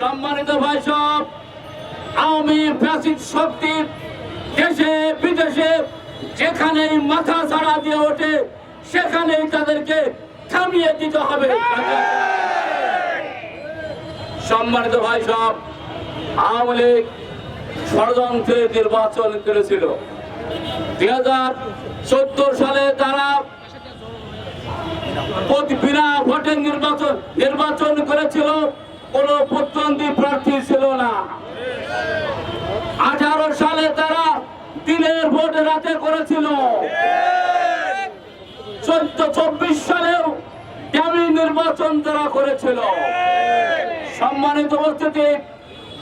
সম্মানিত ভাই সব, আওয়ামী ফ্যাসিড শক্তি দেশে, বিদেশে যেখানেই মাথা ছাড়া দিয়ে ওঠে, সেখানেই তাদেরকে থামিয়ে দিতে হবে। সম্মানিত ভাই সব, আওয়ামী লীগ ষড়যন্ত্রে নির্বাচন করেছিল। দুই হাজার চোদ্দ সালে তারা বিনা ভোটে নির্বাচন নির্বাচন করেছিল। কোন প্রতিদ্বন্দ্বী প্রার্থী ছিল না। আঠারো সালে তারা দিনের ভোট রাতে করেছিল। চোদ্দ, চব্বিশ সালেও তেমনি নির্বাচন তারা করেছিল। সম্মানিত উপস্থিতি,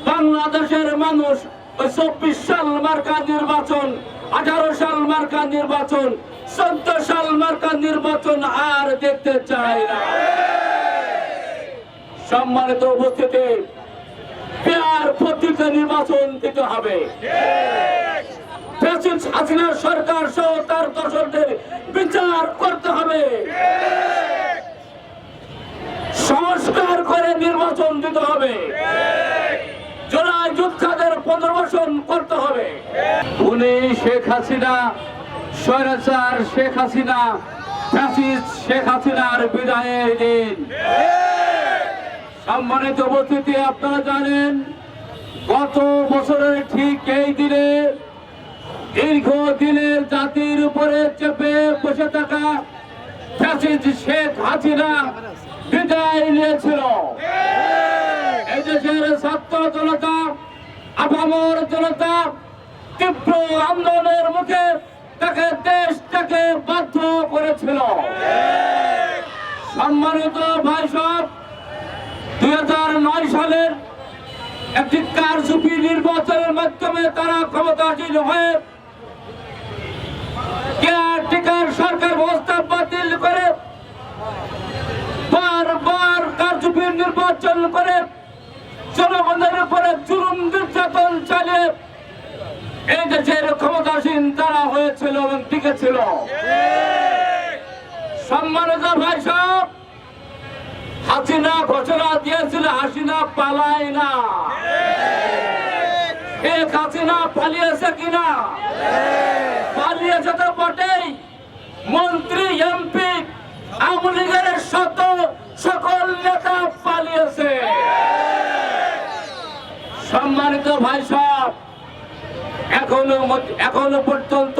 বাংলাদেশের মানুষ ওই চব্বিশ সাল মার্কা নির্বাচন, আঠারো সাল মার্কা নির্বাচন, চোদ্দ সাল মার্কা নির্বাচন আর দেখতে চায় না। সম্মানিত উপস্থিতি পেয়ার পদ্ধতিতে নির্বাচন দিতে হবে। সরকার সহ তার দর্শকদের বিচার করতে হবে। সংস্কার করে নির্বাচন দিতে হবে। জোড়ায় যোদ্ধাদের পুনর্বাসন করতে হবে। উনি শেখ হাসিনা, স্বৈরাচার শেখ হাসিনা, ফ্যাসিস্ট শেখ হাসিনার বিদায়ের দিন। সম্মানিত উপস্থিতি, আপনারা জানেন, গত বছরের ঠিক এই দিনে দীর্ঘ দিনের জাতির উপরে চেপে বসে থাকা শেখ হাসিনা বিদায় নিয়েছিল। এই দেশের ছাত্র জনতা, আপামর জনতা তীব্র আন্দোলনের মুখে তাকে দেশটাকে বাধ্য করেছিল। সম্মানিত ভাই সব দুই হাজার নয় সালের একটি কারচুপি নির্বাচনের মাধ্যমে তারা ক্ষমতাসীন হয়ে কেয়ারটেকার সরকার ব্যবস্থা বাতিল করে বারবার কারচুপির নির্বাচন করে জনগণের উপরে জুলুম নির্যাতন চালিয়ে এই দেশের ক্ষমতাসীন তারা হয়েছিল এবং টিকেছিল সম্মানিত ভাই ঘোষণা দিয়েছিল হাসিনা পালায় না। এক হাসিনা পালিয়েছে কিনা? পালিয়েছে তো বটেই। মন্ত্রী এমপি আওয়ামী লীগের শত সকল নেতা পালিয়েছে। সম্মানিত ভাই সব এখনও এখনও পর্যন্ত